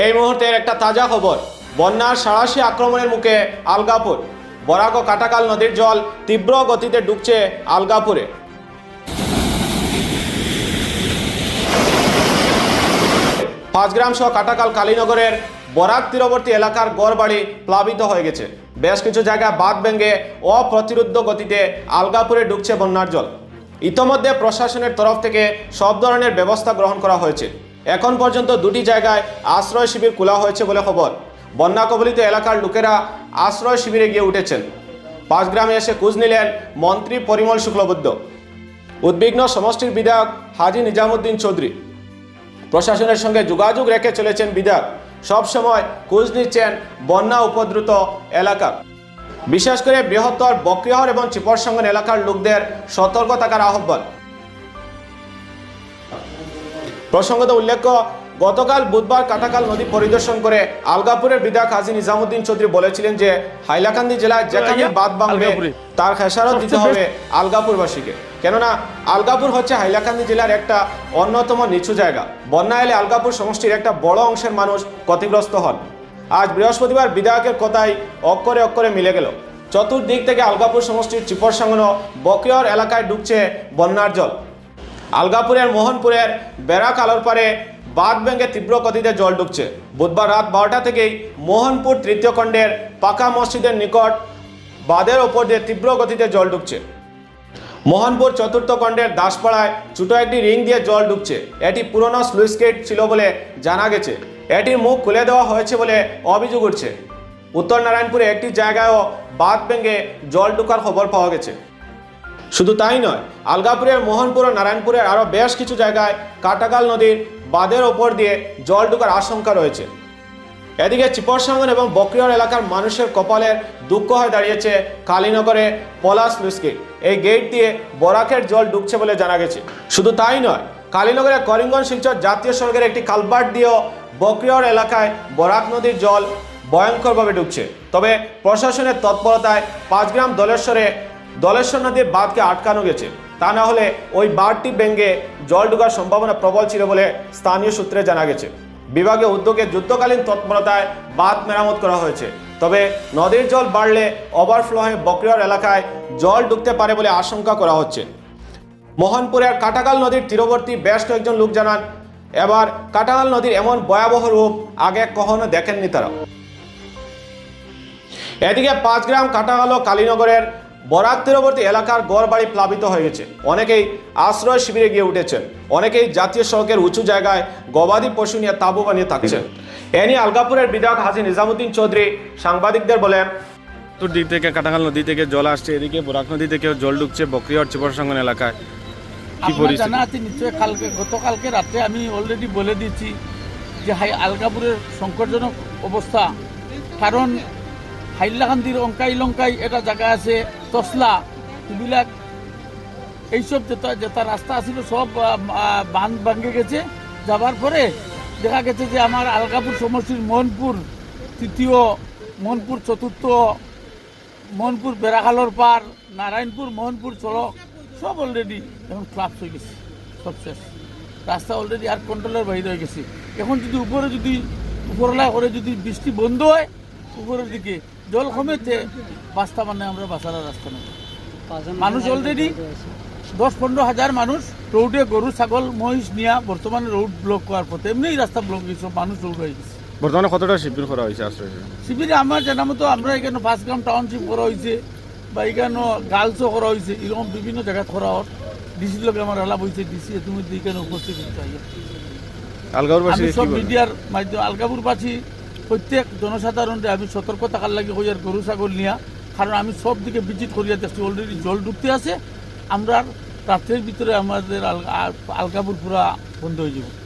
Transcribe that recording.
এই মুহূর্তের একটা তাজা খবর। বন্যার সাড়াশি আক্রমণের মুখে আলগাপুর। বরাক ও কাটাকাল নদীর জল তীব্র গতিতে ডুবছে আলগাপুরে। পাঁচগ্রাম সহ কাটাকাল কালীনগরের বরাক তীরবর্তী এলাকার গড়বাড়ি প্লাবিত হয়ে গেছে। বেশ কিছু জায়গায় বাঁধ ভেঙে অপ্রতিরোধ্য গতিতে আলগাপুরে ঢুকছে বন্যার জল। ইতোমধ্যে প্রশাসনের তরফ থেকে সব ধরনের ব্যবস্থা গ্রহণ করা হয়েছে। এখন পর্যন্ত দুটি জায়গায় আশ্রয় শিবির খোলা হয়েছে বলে খবর। বন্যা কবলিত এলাকার লোকেরা আশ্রয় শিবিরে গিয়ে উঠেছেন। পাঁচগ্রামে এসে খোঁজ নিলেন মন্ত্রী পরিমল শুক্লবৈদ্য। উদ্বিগ্ন সমষ্টির বিধায়ক হাজি নিজামুদ্দিন চৌধুরী। প্রশাসনের সঙ্গে যোগাযোগ রেখে চলেছেন বিধায়ক। সবসময় খোঁজ নিচ্ছেন বন্যা উপদ্রুত এলাকা। বিশেষ করে বৃহত্তর বক্রিহর এবং চিপরসঙ্গন এলাকার লোকদের সতর্ক থাকার আহ্বান। প্রসঙ্গত উল্লেখ্য গতকাল বুধবার কাটাকাল নদী পরিদর্শন করে আলগাপুরের বিধায়ক হাজি নিজামুদ্দিন চৌধুরী বলেছিলেন যে হাইলাকান্দি জেলায় যেখানে বাদ ভাঙবে তার খেসারত দিতে হবে আলগাপুরবাসীকে। কেননা আলগাপুর হচ্ছে হাইলাকান্দি জেলার একটা অন্যতম নিচু জায়গা। বন্যা এলে আলগাপুর সমষ্টির একটা বড় অংশের মানুষ ক্ষতিগ্রস্ত হন। আজ বৃহস্পতিবার বিধায়কের কথাই অক্ষরে অক্ষরে মিলে গেল। চতুর্দিক থেকে আলগাপুর সমষ্টির চিপরসাঙ্গন বকিয়র এলাকায় ঢুকছে বন্যার জল। আলগাপুরের মোহনপুরের বেড়া কালোর পারে ভেঙে তীব্র গতিতে জল ঢুকছে বুধবার রাত বারোটা থেকেই মোহনপুর তৃতীয় খণ্ডের পাকা মসজিদের নিকট বাঁধের ওপর দিয়ে তীব্র গতিতে জল ঢুকছে মোহনপুর চতুর্থ খণ্ডের দাসপাড়ায় ছোট একটি রিং দিয়ে জল ঢুকছে এটি পুরনো স্লুইস গেট ছিল বলে জানা গেছে। এটির মুখ খুলে দেওয়া হয়েছে বলে অভিযোগ উঠছে। উত্তর নারায়ণপুরে একটি জায়গায়ও বাঁধ ভেঙে জল ঢুকার খবর পাওয়া গেছে। শুধু তাই নয়, আলগাপুরের মোহনপুর ও নারায়ণপুরের আরও বেশ কিছু জায়গায় কাটাকাল নদীর বাঁধের ওপর দিয়ে জল ঢোকার আশঙ্কা রয়েছে। এদিকে চিপরসাঙ্গন এবং বকরিয়র এলাকার মানুষের কপালের দুঃখ হয়ে দাঁড়িয়েছে কালীনগরে পলাশ গেট এই গেট দিয়ে বরাকের জল ঢুকছে বলে জানা গেছে। শুধু তাই নয়, কালীনগরে করিমগঞ্জ শিলচর জাতীয় সড়কের একটি কালবার্ট দিয়েও বকরিয়র এলাকায় বরাক নদীর জল ভয়ঙ্করভাবে ঢুকছে। তবে প্রশাসনের তৎপরতায় পাঁচগ্রাম দলেশ্বরে দলেশ্বর নদীর বাঁধকে আটকানো গেছে। তা না হলে ওই বাঁধটি ভেঙে জল ঢোকার সম্ভাবনা প্রবল ছিল বলে স্থানীয় সূত্রে জানা গেছে। বিভাগীয় উদ্যোগে যুদ্ধকালীন তৎপরতায় বাঁধ মেরামত করা হয়েছে। তবে নদীর জল বাড়লে ওভারফ্লো হয়ে বকরিয়ার এলাকায় জল ঢুকতে পারে বলে আশঙ্কা করা হচ্ছে। মোহনপুরের কাটাকাল নদীর তীরবর্তী বেশ কয়েকজন লোক জানান, এবার কাটাকাল নদীর এমন ভয়াবহ রূপ আগে কখনো দেখেননি তারা। এদিকে পাঁচগ্রাম, কাটাগাল কালীনগরের বরাক তীরবর্তী এলাকার গড় বাড়ি প্লাবিত হয়ে গেছে। অনেকেই আশ্রয় শিবিরে গিয়ে উঠেছেন। অনেকেই জাতীয় সড়কের উঁচু জায়গায় গবাদি পশু নিয়ে তাঁবু বানিয়ে থাকছেন। এ নিয়ে আলগাপুরের বিধায়ক হাজি নিজামুদ্দিন চৌধুরী সাংবাদিকদের বলেন দিক থেকে কাটাখাল নদী থেকে জল আসছে এদিকে বরাক নদী থেকেও জল ঢুকছে বকরিয়ার চিপরসঙ্গন এলাকায়। কি পরিস্থিতি? জানা আছে নিশ্চয় কালকে গতকালকে রাত্রে আমি অলরেডি বলে দিচ্ছি যে হাই আলগাপুরের সংকটজনক অবস্থা। কারণ হাইলাকান্দির অঙ্কাই লঙ্কাই এটা জায়গা আছে তসলা এবিলাক এইসব যেটা যেটা রাস্তা আছিল, সব বাঁধ ভাঙে গেছে। যাবার পরে দেখা গেছে যে আমার আলকাপুর সমষ্টির মোহনপুর তৃতীয়, মোহনপুর চতুর্থ, মোহনপুর বেড়াখালোর পার নারায়ণপুর, মোহনপুর চলক সব অলরেডি এখন ক্লাবস হয়ে গেছে, সব শেষ। রাস্তা অলরেডি আর কন্ট্রোলের বাইরে হয়ে গেছে। এখন যদি উপরে যদি উপরলা করে যদি বৃষ্টি বন্ধ হয় উপরের দিকে। জল কমেছে বাস্তা মানে আমরা বাসার রাস্তা নেই। মানুষ অলরেডি দশ পনেরো হাজার মানুষ রোডে গরু ছাগল মহিষ নিয়া বর্তমানে রোড ব্লক করার পথে। এমনি রাস্তা ব্লক হয়েছে মানুষ রোড হয়ে গেছে। বর্তমানে কতটা শিবির করা হয়েছে আশ্রয় শিবির? আমার জানা মতো আমরা এখানে পাঁচগ্রাম টাউনশিপ করা হয়েছে বা এখানে গার্লসও করা হয়েছে এরকম বিভিন্ন জায়গায় করা হর ডিসির লোক আমার আলাপ হয়েছে ডিসি তুমি এখানে উপস্থিত হতে চাই আলগাপুরবাসী সব মিডিয়ার মাধ্যমে আলগাপুরবাসী প্রত্যেক জনসাধারণকে আমি সতর্ক থাকার লাগে হইয়ার গরু ছাগল নিয়া। কারণ আমি সব দিকে ভিজিট করিয়া দেখছি অলরেডি জল ডুবতে আছে। আমরা রাত্রের ভিতরে আমাদের আল- আলগাপুর পুরা বন্ধ হয়ে যাব।